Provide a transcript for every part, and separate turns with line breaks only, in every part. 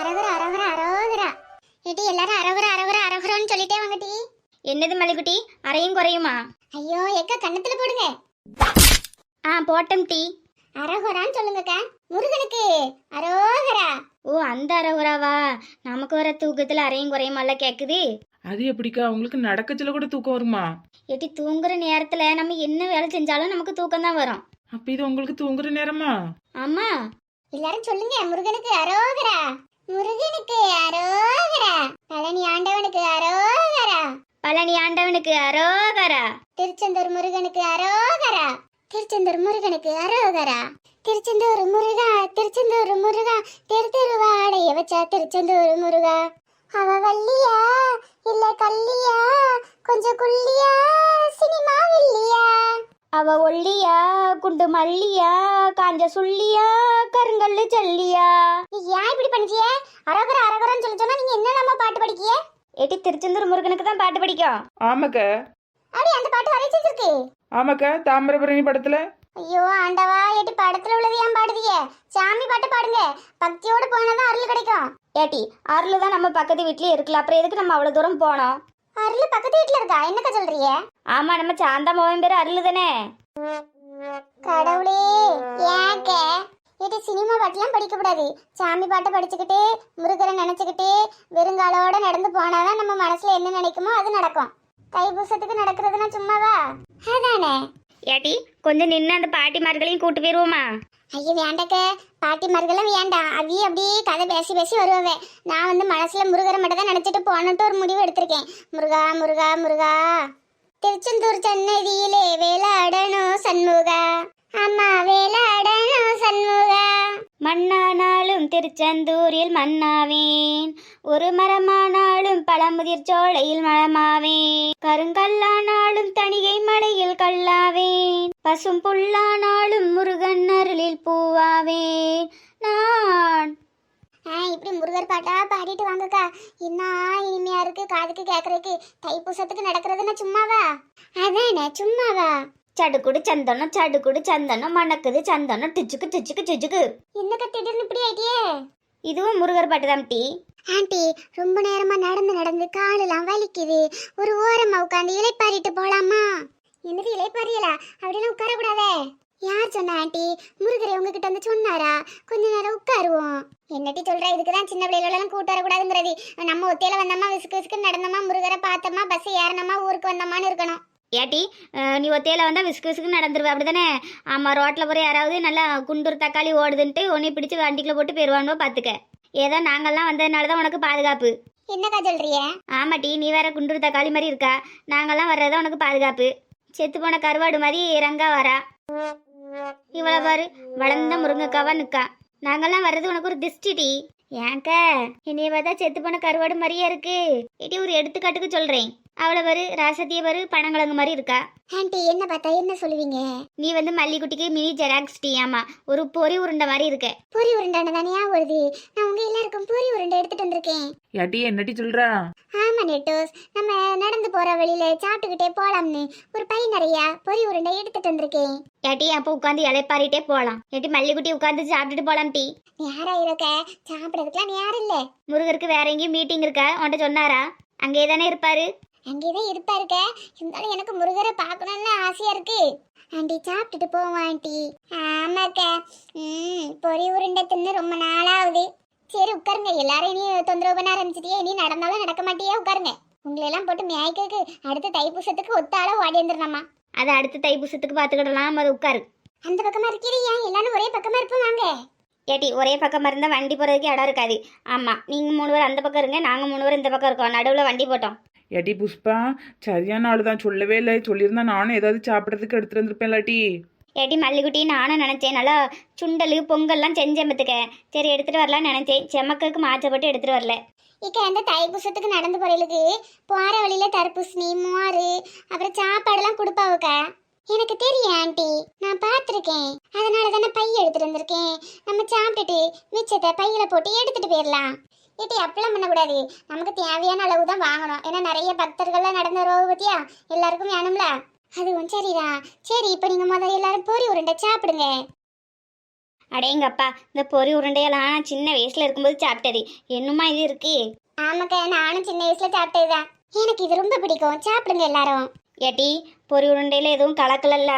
அரகுர அரகுர அரகுர. ஏட்டி எல்லாரும் அரகுர அரகுர அரகுரன்னு சொல்லிட்டே வாங்கட்டி
என்னது மல்லிகுட்டி? அறையும் குறையுமா?
ஐயோ எக்க கண்ணத்துல போடுங்க.
ஆ போட்டம் டீ.
அரகுரான்னு சொல்லுங்கக்கா. முருகனுக்கு. அரோகரா.
ஓ அந்த அறகுறாவா நமக்கு வர தூக்கத்துல அறையும் குறையுமால கேக்குது?
அது எப்படிக்கா? உங்களுக்கு நடக்கச்சில கூட தூக்கம் வருமா?
எட்டி தூங்குற நேரத்துல நம்ம என்ன வேலை செஞ்சாலும் நமக்கு தூக்கம் தான் வரும்.
அப்ப இது உங்களுக்கு தூங்குற நேரமா?
ஆமா.
எல்லாரும் சொல்லுங்க முருகனுக்கு அரோகரா. முருகனுக்கு அரோகரா. பழனி ஆண்டவனுக்கு அரோகரா.
பழனி ஆண்டவனுக்கு அரோகரா.
திருச்செந்தூர் முருகனுக்கு அரோகரா. திருச்செந்தூர் முருகனுக்கு அரோகரா. திருச்செந்தூர் முருகா திருச்செந்தூர் முருகா தெரு தெருவாடைய வச்சா திருச்செந்தூர் முருகா. அவ வள்ளியா இல்ல கல்லியா கொஞ்சம் குள்ளியா சினிமா வில்லியா?
அவ ஒல்லியா குண்டு மல்லியா காஞ்ச சுள்ளியா கருங்கல்லு ஜல்லியா?
நீ அரகரா அரகரான்னு சொல்லி சொன்னா நீங்க என்ன பாட்டு படிக்கிய?
எட்டி திருச்செந்தூர் முருகனுக்கு தான் பாட்டு பிடிக்கும்.
ஆமாக்க.
அடி அந்த பாட்டு வரை செஞ்சிருக்கு
ஆமாக்க தாமிரபரணி படத்துல.
ஐயோ ஆண்டவா எட்டி படத்துல உள்ளது ஏன் பாடுதிய சாமி பாட்டு பாடுங்க. பக்தியோட போனாதான் அருள் கிடைக்கும்.
ஏட்டி அருள் தான் நம்ம பக்கத்து வீட்லயே இருக்குல்ல அப்புறம் எதுக்கு நம்ம அவ்வளவு தூரம் போனோம்?
அருள் பக்கத்து வீட்டுல இருக்கா? என்னக்கா சொல்றிய
ஆமா நம்ம சாந்தா மோகன் பேர் அருள் தானே?
கடவுளே ஏக்க இது சினிமா பாட்டுலாம் படிக்க கூடாது சாமி பாட்டை படிச்சுக்கிட்டு முருகரை நினைச்சுக்கிட்டு வெறுங்காலோட நடந்து போனாதான் நம்ம மனசுல என்ன நினைக்குமோ அது நடக்கும். தைப்பூசத்துக்கு நடக்கிறதுனா சும்மாவா? அதானே?
ஏட்டி கொஞ்சம் நின்று அந்த பாட்டிமார்களையும் கூட்டு போயிருவோமா?
ஐயோ வேண்டக்க. பாட்டிமார்களும் வேண்டாம். அவிய அப்படியே கதை பேசி பேசி வருவாவே நான் வந்து மனசுல முருகரை மட்டும் தான் நினைச்சிட்டு போனட்டு ஒரு முடிவு எடுத்திருக்கேன். முருகா முருகா முருகா. திருச்செந்தூர் சன்னதியிலே வேலாடணும் சண்முகா. ஆமா வேலாடணும் சண்முகா.
மண்ணானாலும் திருச்செந்தூரில் மண்ணாவேன் ஒரு மரமானாலும் பழமுதிர் சோலையில் மரமாவேன் கருங்கல்லானாலும் தணிகை மலையில் கல்லாவேன். பசும் புல்லானாலும் முருகன் அருளில் பூவாவேன். நான்
ஆ இப்படி முருகர் பாட்டா பாடிட்டு வாங்கக்கா. என்ன இனிமையா இருக்கு காதுக்கு கேக்குறதுக்கு தைப்பூசத்துக்கு நடக்கிறதுன்னா சும்மாவா? அதானே சும்மாவா?
சடுகுடு சந்தனம் சடுகுடு சந்தனம் மணக்குது சந்தனம் டிச்சுக்கு டிச்சுக்கு டிச்சுக்கு.
என்னக்கா திடீர்னு இப்படி ஆயிட்டியே?
இதுவும் முருகர் பாட்டு தான் டீ.
ஆண்டி ரொம்ப நேரமா நடந்து நடந்து காலெல்லாம் வலிக்குது. ஒரு ஓரமா உட்காந்து இலைப்பாரிட்டு போலாமா? என்னது இலைப்பாரியலா அப்படிலாம் உட்கார கூடாதே யார் சொன்னா ஆண்டி? முருகரை உங்ககிட்ட வந்து சொன்னாரா? கொஞ்ச நேரம் உட்காருவோம். என்னட்டி சொல்ற? இதுக்கு தான் சின்ன பிள்ளைகளெல்லாம் கூட்டு வரக்கூடாதுங்கிறது. நம்ம ஒத்தையில வந்தோமா விசுக்கு விசுக்கு நடந்தோமா முருகரை பார்த்தோமா பஸ் ஏறினோமா ஊருக்கு வந்தோமான்னு இருக்கணும்.
ஏட்டி நீ ஒத்தையில வந்தா விசுக்கு விசுக்கு நடந்துருவ. அப்படிதானே? ஆமா ரோட்ல போற யாராவது நல்லா குண்டூர் தக்காளி ஓடுதுன்ட்டு உன்னை பிடிச்சு வண்டிக்குள்ள போட்டு போயிருவானோ பாத்துக்க. ஏதோ நாங்கெல்லாம் வந்ததுனால தான் உனக்கு பாதுகாப்பு.
என்னக்கா சொல்றிய
ஆமாட்டி நீ வேற குண்டூர் தக்காளி மாதிரி இருக்கா? நாங்கெல்லாம் வர்றதா உனக்கு பாதுகாப்பு. செத்து போன கருவாடு மாதிரி ரங்கா வரா. இவள பாரு வளர்ந்த முருங்கக்காவா நிக்கா. நாங்கெல்லாம் வர்றது உனக்கு ஒரு திஷ்டிடி. ஏங்க என்னைய பார்த்தா செத்து போன கருவாடு மாதிரியே இருக்கு. இடி ஒரு எடுத்துக்காட்டுக்கு சொல்றேன். அவளை பாரு ராசத்திய பாரு பனங்கிழங்கு மாதிரி இருக்கா.
ஆண்டி என்ன பார்த்தா என்ன சொல்லுவீங்க?
நீ வந்து மல்லிக்குட்டிக்கு மினி ஜெராக்ஸ் டீ ஆமா. ஒரு பொறி உருண்டை மாதிரி இருக்க.
பூரி உருண்டான தானே வருது? நான் உங்க எல்லாருக்கும் பூரி உருண்டை எடுத்துட்டு வந்திருக்கேன்.
ஏட்டி என்னட்டி சொல்றா?
ஆமா நெட்டோஸ். நம்ம நடந்து போற வழியில சாப்பிட்டுக்கிட்டே போலாம்னு ஒரு பை நிறைய பொரி உருண்டை எடுத்துட்டு வந்திருக்கேன்.
ஏட்டி அப்போ உட்காந்து இலைப்பாரிட்டே போலாம். ஏட்டி மல்லிக்குட்டி உட்காந்து சாப்பிட்டுட்டு போலாம் டீ.
நேரா இருக்க. சாப்பிடறதுக்குலாம் நேரம் இல்ல.
முருகருக்கு வேற எங்கேயும் மீட்டிங் இருக்கா? உன்கிட்ட சொன்னாரா? அங்கே தானே இருப்பாரு.
அங்கேதான் இருப்பாருக்க. இருந்தாலும் எனக்கு முருகரை பார்க்கணும்னு ஆசையா இருக்கு. ஆண்டி சாப்பிட்டுட்டு போவோம் ஆண்டி. ஆமாக்க. ம் பொறி உருண்டை தின்னு ரொம்ப நாளாகுது சரி உட்காருங்க. எல்லாரும் இனி தொந்தரவு பண்ண ஆரம்பிச்சிட்டியே. இனி நடந்தாலும் நடக்க மாட்டியே உட்காருங்க. உங்களை எல்லாம் போட்டு மேய்க்கு அடுத்த தைப்பூசத்துக்கு ஒத்தால ஓடி வந்துடலாமா?
அதை அடுத்த தைப்பூசத்துக்கு பார்த்துக்கிடலாம். அது உட்காரு.
அந்த பக்கமாக இருக்கிறீங்க எல்லாரும் ஒரே பக்கமாக இருப்போம் வாங்க.
ஏட்டி ஒரே பக்கமாக இருந்தால் வண்டி போகிறதுக்கு இடம் இருக்காது. ஆமாம் நீங்கள் மூணு பேர் அந்த பக்கம் இருங்க நாங்கள் மூணு பேர் இந்த பக்கம் இருக்கோம். நடுவில் வண்டி போட்டோம்.
ஏட்டி புஷ்பா சரியான ஆளு தான் சொல்லவே இல்லை. சொல்லியிருந்தா நானும் ஏதாவது சாப்பிட்றதுக்கு எடுத்துட்டு வந்திருப்பேன் இல்லாட்டி.
ஏட்டி மல்லிக்குட்டி நானும் நினச்சேன். நல்லா சுண்டல் பொங்கல்லாம் செஞ்சேன் சரி எடுத்துகிட்டு வரலாம்னு நினச்சேன். செமக்குக்கு மாற்றப்பட்டு எடுத்துகிட்டு வரல.
இக்க அந்த தைப்பூசத்துக்கு நடந்து போறதுக்கு போற வழியில தர்பூசணி மோர் அப்புறம் சாப்பாடுலாம் கொடுப்பாவுக்க? எனக்கு தெரியும் ஆண்டி. நான் பார்த்துருக்கேன். அதனால தானே பை எடுத்துட்டு வந்திருக்கேன். நம்ம சாப்பிட்டுட்டு மிச்சத்தை பையில போட்டு எடுத்துட்டு போயிடலாம் ஏட்டி அப்பெல்லாம் பண்ணக்கூடாது. நமக்கு தேவையான அளவு தான் வாங்கணும். ஏன்னா நிறைய பக்தர்கள்லாம் நடந்த ரோவு பத்தியா? எல்லாருக்கும் வேணும்ல. அதுவும் சரிதான் சரி இப்போ நீங்க முதல்ல எல்லாரும் பொரி உருண்டை சாப்பிடுங்க.
அடேங்கப்பா இந்த பொரி உருண்டையெல்லாம் நான் சின்ன வயசுல இருக்கும்போது சாப்பிட்டது. என்னமா இது இருக்கு?
ஆமாக்கா நானும் சின்ன வயசுல சாப்பிட்டதுதான் எனக்கு இது ரொம்ப பிடிக்கும். சாப்பிடுங்க எல்லாரும்.
ஏட்டி பொரி உருண்டையில எதுவும் கலக்கலல்ல?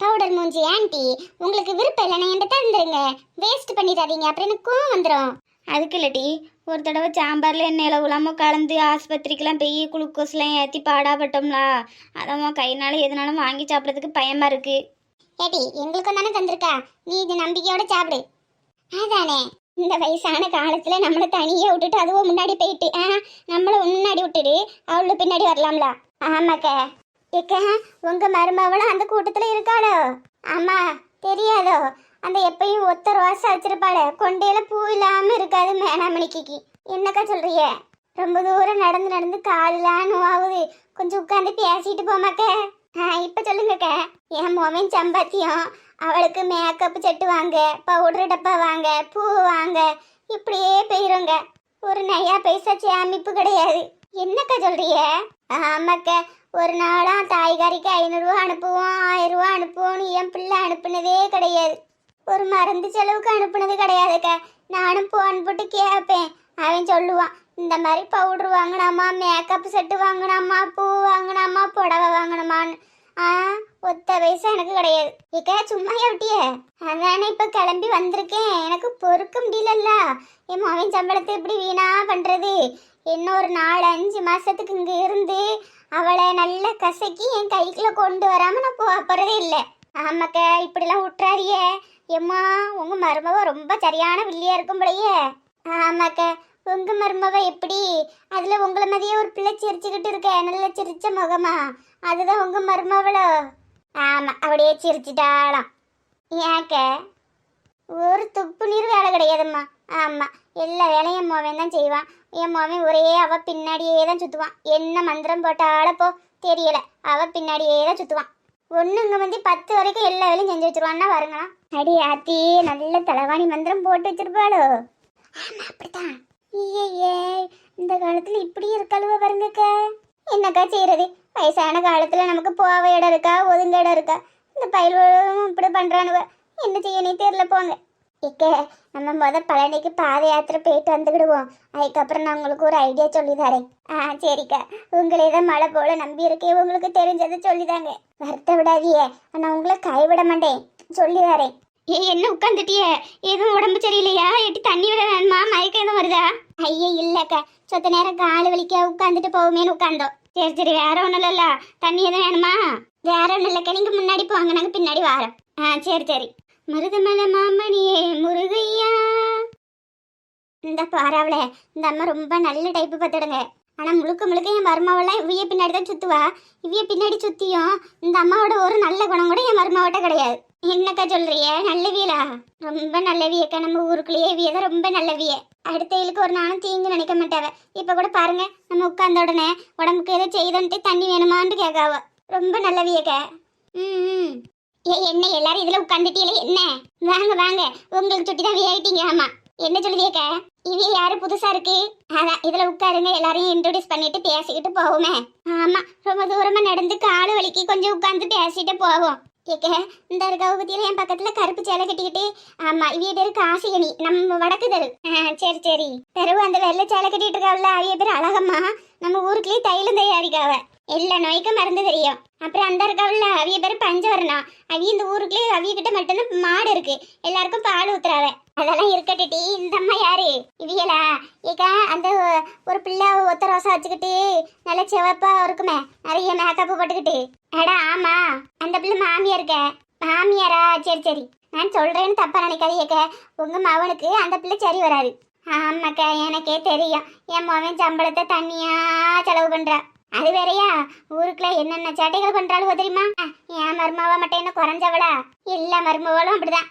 பவுடர் மூஞ்சி ஆன்ட்டி உங்களுக்கு விருப்பம் இல்லைன்னா என்கிட்ட தந்துருங்க. வேஸ்ட் பண்ணிடாதீங்க. அப்புறம் எனக்கு கோவம் வந்துடும்
அதுக்கு இல்லாட்டி ஒரு தடவை சாம்பார்ல எண்ணெயில உலாம கலந்து ஆஸ்பத்திரிக்கெலாம் போய் குளுக்கோஸ்லாம் ஏற்றி பாடாப்பட்டோம்லா. அதான் கையினால் எதுனாலும் வாங்கி சாப்பிட்றதுக்கு பயமாக இருக்குது
ஏடி எங்களுக்கும் தானே தந்திருக்கா? நீ இது நம்பிக்கையோட சாப்பிடு. அதானே? இந்த வயசான காலத்தில் நம்மளை தனியே விட்டுட்டு அதுவும் முன்னாடி போயிட்டு ஆ நம்மளை முன்னாடி விட்டுடு அவளு பின்னாடி வரலாம்ல. ஆமாக்கா. ஏக்கா உங்கள் மருமவளும் அந்த கூட்டத்தில் இருக்காளோ? ஆமாம் தெரியாதோ? அந்த எப்பயும் ஒத்த ரோசா வச்சிருப்பாள். கொண்டையில பூ இல்லாம இருக்காது மேனாமணிக்கு. என்னக்கா சொல்றிய ரொம்ப தூரம் நடந்து நடந்து காலெல்லாம் நோவுது கொஞ்சம் உட்காந்து பேசிட்டு போமாக்க ஆ இப்ப சொல்லுங்கக்கா. என் மோவன் சம்பாத்தியம். அவளுக்கு மேக்கப் செட்டு வாங்க பவுடர் டப்பா வாங்க பூ வாங்க. இப்படியே போயிருங்க. ஒரு நையா பைசா சேமிப்பு கிடையாது. என்னக்கா சொல்றிய ஆமாக்கா. ஒரு நாளா தாய்காரிக்கு ஐநூறுரூவா அனுப்புவோம் ஆயிரம் ரூபா அனுப்புவோம்னு என் பிள்ளை அனுப்புனதே கிடையாது. ஒரு மருந்து செலவுக்கு அனுப்புனது கிடையாதுக்கா. நானும் போன் போட்டு கேட்பேன் அவன் சொல்லுவான் இந்த மாதிரி பவுடர் வாங்கினாமா மேக்கப் செட்டு வாங்கினாமா பூ வாங்கினாமா புடவை வாங்கினாமான்னு. ஆ ஒத்த வயசு எனக்கு கிடையாது. இக்கா சும்மா விட்டிய அதானே இப்போ கிளம்பி வந்திருக்கேன். எனக்கு பொறுக்க முடியலல்ல. என் மகன் சம்பளத்தை எப்படி வீணா பண்ணுறது இன்னும் ஒரு நாலு அஞ்சு மாதத்துக்கு இங்கே இருந்து அவளை நல்ல கசக்கி என் கைக்குள்ளே கொண்டு வராமல் நான் போக இல்லை. ஆமாக்கா இப்படிலாம் விட்டுறாதியே எம்மா உங்க மருமவ ரொம்ப சரியான வில்லியா இருக்கும் போலயே. ஆமாக்கா உங்க மருமவ எப்படி? அதுல உங்களை மாதிரியே ஒரு பிள்ளை சிரிச்சுக்கிட்டு இருக்க நல்ல சிரிச்ச முகமா. அதுதான் உங்க மருமவளோ. ஆமா அப்படியே சிரிச்சிட்டாளாம். ஏக்க ஒரு துப்பு நீர் வேலை கிடையாதும்மா. ஆமா எல்லா வேலையும் என் மோவன் தான் செய்வான். என் மோவன் ஒரே அவ பின்னாடியே தான் சுத்துவான். என்ன மந்திரம் போட்டாலப்போ தெரியல. அவ பின்னாடியே தான் சுத்துவான். ஒண்ணுங்க வந்து பத்து வரைக்கும் எல்லா வேலையும் செஞ்சு வச்சிருவான்னா வருங்களாம் அடி ஆத்தி நல்ல தலைவாணி மந்திரம் போட்டு வச்சிருப்பாளோ. ஆமா அப்படித்தான். ஐயே இந்த காலத்துல இப்படி இருக்கழுவ பாருங்கக்கா என்னக்கா செய்யறது? வயசான காலத்துல நமக்கு போக இடம் இருக்கா ஒதுங்க இடம் இருக்கா? இந்த பயில்வழும் இப்படி பண்றானுவ. என்ன செய்யனே தெரியல போங்க. இக்க நம்ம முத பழனிக்கு பாத யாத்திரை போயிட்டு வந்துக்கிடுவோம். அதுக்கப்புறம் நான் உங்களுக்கு ஒரு ஐடியா சொல்லி தரேன் ஆ சரிக்கா. உங்களே தான் மழை போல நம்பி இருக்கேன் உங்களுக்கு தெரிஞ்சதை சொல்லிதாங்க. வருத்த விடாதியே நான் உங்களை கைவிட மாட்டேன். சொல்லி தரேன்
ஏ என்ன உட்காந்துட்டியே எதுவும் உடம்பு சரியில்லையா? எட்டி தண்ணி விட வேணுமா? மயக்கம் எதுவும் வருதா?
ஐயே இல்லக்கா. சொத்த நேரம் கால் வலிக்க உட்காந்துட்டு போவோமேன்னு உட்காந்தோம்
சரி சரி வேற ஒன்றும் இல்லைல்ல. தண்ணி எதுவும் வேணுமா?
வேற ஒன்றும் இல்லைக்கா. நீங்க முன்னாடி போங்க. நாங்க பின்னாடி வரோம்.
ஆ சரி சரி. மருதமல மாமணியே முருகையா.
இந்த பாராவளே இந்த அம்மா ரொம்ப நல்ல டைப்பு பார்த்துடுங்க. ஆனால் முழுக்க முழுக்க என் மருமாவெல்லாம் இவைய பின்னாடி தான் சுத்துவா. இவைய பின்னாடி சுத்தியும் இந்த அம்மாவோட ஒரு நல்ல குணம் கூட என் மருமாவோட கிடையாது. என்னக்கா சொல்றிய நல்லவியலா? ரொம்ப நல்லவியக்கா நம்ம ஊருக்குள்ளேயே இவிய தான் ரொம்ப நல்லவிய. அடுத்த இலுக்கு ஒரு நாளும் தீங்கு நினைக்க மாட்டாவ. இப்ப கூட பாருங்க நம்ம உட்கார்ந்த உடனே உடம்புக்கு ஏதோ செய்தோன்ட்டு தண்ணி வேணுமான்னு கேட்காவ. ரொம்ப நல்லவியக்கா. ம் ம். ஏ என்ன எல்லாரும் இதுல உட்காந்துட்டீங்களே என்ன? வாங்க வாங்க. உங்களுக்கு சுட்டி தான் வியாயிட்டீங்க ஆமா. என்ன சொல்லுதியக்க இவ யாரு புதுசா இருக்கு? அதான் இதுல உட்காருங்க எல்லாரையும் இன்ட்ரோடியூஸ் பண்ணிட்டு பேசிக்கிட்டு போவோமே. ஆமா ரொம்ப தூரமா நடந்து காலு வலிக்கு கொஞ்சம் உட்கார்ந்து பேசிட்டு போவோம். கேக்க இந்த இருக்க என் பக்கத்துல கருப்பு சேலை கட்டிக்கிட்டு ஆமா இவிய பேரு காசிகனி நம்ம வடக்கு தெரு. சரி சரி. தெருவு அந்த வெள்ளை சேலை கட்டிட்டு இருக்காவல்ல அவிய பேர் அழகம்மா. நம்ம ஊருக்குள்ளே தைலம் தயாரிக்காவ எல்லா நோய்க்கும் மருந்து தெரியும். அப்புறம் அந்த இருக்காவல்ல அவிய பேர் பஞ்சவரணா. அவிய இந்த ஊருக்குள்ளேயே அவிய கிட்ட மட்டும்தான் மாடு இருக்கு. எல்லாருக்கும் பால் ஊத்துறாவ. அதெல்லாம் இருக்கட்டுடி இந்த அம்மா யாரு? இவியலா? ஏக்கா அந்த ஒரு பிள்ளை ஒத்த ரோசா வச்சுக்கிட்டு நல்ல சிவப்பா இருக்குமே. நிறைய மேக்கப் போட்டுக்கிட்டு. அடா ஆமா. அந்த பிள்ளை மாமியா இருக்க. மாமியாரா? சரி சரி. நான் சொல்றேன்னு தப்பா நினைக்காதீங்க உங்க மகனுக்கு அந்த பிள்ளை சரி வராது. ஆமாக்கா எனக்கே தெரியும். என் மகன் சம்பளத்தை தண்ணியா செலவு பண்றா. அது வேறயா? ஊருக்குள்ள என்னென்ன சேட்டைகள் பண்றாலும் தெரியுமா? என் மருமாவ மட்டும் என்ன குறைஞ்சவளா? எல்லா மருமவளும் அப்படிதான்.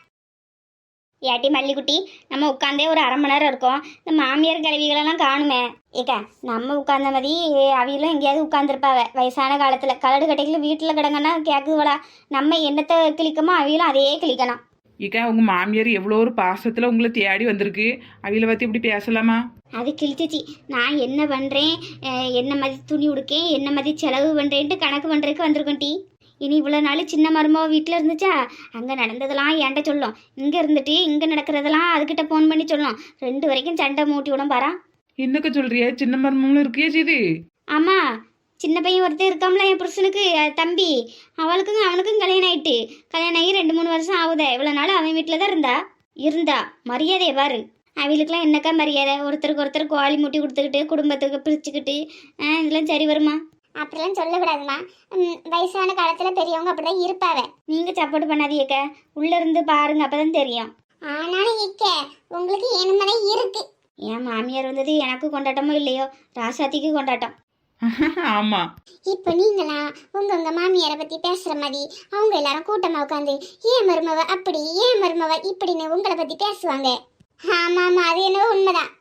ஏட்டி மல்லிக்குட்டி நம்ம உட்காந்தே ஒரு அரை மணி நேரம் இருக்கோம். இந்த மாமியார் கழுவிகளெல்லாம் காணுமே. ஏக்கா நம்ம உட்கார்ந்த மாதிரி அவியெல்லாம் எங்கேயாவது உட்காந்துருப்பாவ வயசான காலத்தில் கலடு கட்டைகள் வீட்டில் கிடங்கன்னா கேட்குவளா நம்ம என்னத்தை கிளிக்கமோ அவியெல்லாம் அதே கிளிக்கணும்
இக்கா உங்க மாமியார் எவ்வளோ ஒரு பாசத்துல உங்களை தேடி வந்திருக்கு. அவில பத்தி இப்படி பேசலாமா?
அது கிழிச்சிச்சு. நான் என்ன பண்ணுறேன் என்ன மாதிரி துணி உடுக்கேன்? என்ன மாதிரி செலவு பண்ணுறேன்ட்டு கணக்கு பண்ணுறதுக்கு வந்திருக்கோம் டி. இனி இவ்வளோ நாள் சின்ன மருமக வீட்டில் இருந்துச்சா? அங்கே நடந்ததெல்லாம் என்கிட்ட சொல்லும். இங்கே இருந்துட்டு இங்கே நடக்கிறதெல்லாம் அதுக்கிட்ட ஃபோன் பண்ணி சொல்லும். ரெண்டு வரைக்கும் சண்டை மூட்டி விடும் பாரா.
என்னக்க சொல்றிய? சின்ன மருமகளும் இருக்கியே செய்தி.
ஆமா. சின்ன பையன் ஒருத்தன் இருக்காம்ல என் புருஷனுக்கு தம்பி. அவளுக்கும் அவனுக்கும் கல்யாணம் ஆயிட்டு. கல்யாணம் ஆகி ரெண்டு மூணு வருஷம் ஆகுதே. இவ்வளோ நாள் அவன் வீட்டில் தான் இருந்தா? இருந்தா. மரியாதையை பாரு. அவளுக்கெல்லாம் என்னக்கா மரியாதை? ஒருத்தருக்கு ஒருத்தர் கோழி முட்டி கொடுத்துக்கிட்டு குடும்பத்துக்கு பிரிச்சுக்கிட்டு இதெல்லாம் சரி வருமா?
அப்படிலாம் சொல்லக்கூடாதுமா. வயசான காலத்துல பெரியவங்க அப்படிதான் இருப்பாவ.
நீங்கள் சப்போர்ட் பண்ணாதீங்க உள்ளே இருந்து பாருங்க அப்பதான் தெரியும்.
ஆனாலும் இக்க உங்களுக்கு என்னமனே இருக்கு.
என் மாமியார் வந்தது எனக்கு கொண்டாட்டமோ இல்லையோ? ராசாத்திக்கு கொண்டாட்டம்.
ஆமா.
இப்ப நீங்களா உங்க உங்க மாமியாரை பத்தி பேசுற மாதிரி அவங்க எல்லாரும் கூட்டமா உட்காந்து ஏன் மருமவ அப்படி ஏன் மருமவ இப்படின்னு உங்களை பத்தி பேசுவாங்க. ஆமா ஆமா அது என்னவோ உண்மைதான்.